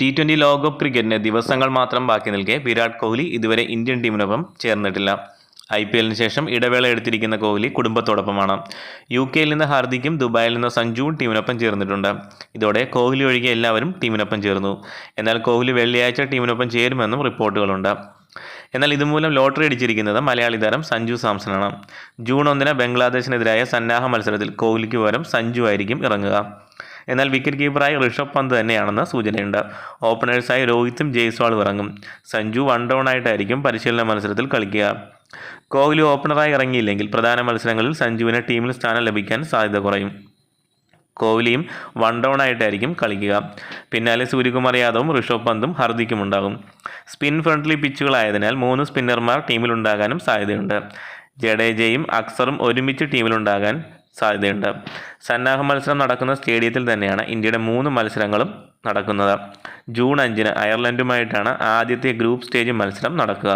T twenty ലോകകപ്പ് ക്രിക്കറ്റിന് ദിവസങ്ങൾ മാത്രം ബാക്കി നിൽക്കെ വിരാട് കോഹ്ലി ഇതുവരെ ഇന്ത്യൻ ടീമിനൊപ്പം ചേർന്നിട്ടില്ല. ഐ പി എല്ലിന് ശേഷം ഇടവേള എടുത്തിരിക്കുന്ന കോഹ്ലി കുടുംബത്തോടൊപ്പമാണ്. യു കെയിൽ നിന്ന് ഹാർദിക്കും ദുബായിൽ നിന്ന് സഞ്ജുവും ടീമിനൊപ്പം ചേർന്നിട്ടുണ്ട്. ഇതോടെ കോഹ്ലി ഒഴികെ എല്ലാവരും ടീമിനൊപ്പം ചേർന്നു. എന്നാൽ കോഹ്ലി വെള്ളിയാഴ്ച ടീമിനൊപ്പം ചേരുമെന്നും റിപ്പോർട്ടുകളുണ്ട്. എന്നാൽ ഇതുമൂലം ലോട്ടറി അടിച്ചിരിക്കുന്നത് മലയാളി താരം സഞ്ജു സാംസണാണ്. ജൂൺ ഒന്നിന് ബംഗ്ലാദേശിനെതിരായ സന്നാഹ മത്സരത്തിൽ കോഹ്ലിക്ക് പകരം സഞ്ജു ആയിരിക്കും ഇറങ്ങുക. എന്നാൽ വിക്കറ്റ് കീപ്പറായി ഋഷഭ് പന്ത് തന്നെയാണെന്ന് സൂചനയുണ്ട്. ഓപ്പണേഴ്സായി രോഹിത്തും ജയ്സ്വാളും ഇറങ്ങും. സഞ്ജു വൺ ഡൗൺ ആയിട്ടായിരിക്കും പരിശീലന മത്സരത്തിൽ കളിക്കുക. കോഹ്ലി ഓപ്പണറായി ഇറങ്ങിയില്ലെങ്കിൽ പ്രധാന മത്സരങ്ങളിൽ സഞ്ജുവിന് ടീമിൽ സ്ഥാനം ലഭിക്കാൻ സാധ്യത കുറയും. കോഹ്ലിയും വൺ ഡൗൺ ആയിട്ടായിരിക്കും കളിക്കുക. പിന്നാലെ സൂര്യകുമാർ യാദവും ഋഷഭ് പന്തും ഹർദിക്കും ഉണ്ടാകും സ്പിൻ ഫ്രണ്ട്ലി പിച്ചുകളായതിനാൽ മൂന്ന് സ്പിന്നർമാർ ടീമിലുണ്ടാകാനും സാധ്യതയുണ്ട്. ജഡേജയും അക്സറും ഒരുമിച്ച് ടീമിലുണ്ടാകാൻ സാധ്യതയുണ്ട്. സന്നാഹ മത്സരം നടക്കുന്ന സ്റ്റേഡിയത്തിൽ തന്നെയാണ് ഇന്ത്യയുടെ മൂന്ന് മത്സരങ്ങളും നടക്കുന്നത്. ജൂൺ അഞ്ചിന് അയർലൻഡുമായിട്ടാണ് ആദ്യത്തെ ഗ്രൂപ്പ് സ്റ്റേജ് മത്സരം നടക്കുക.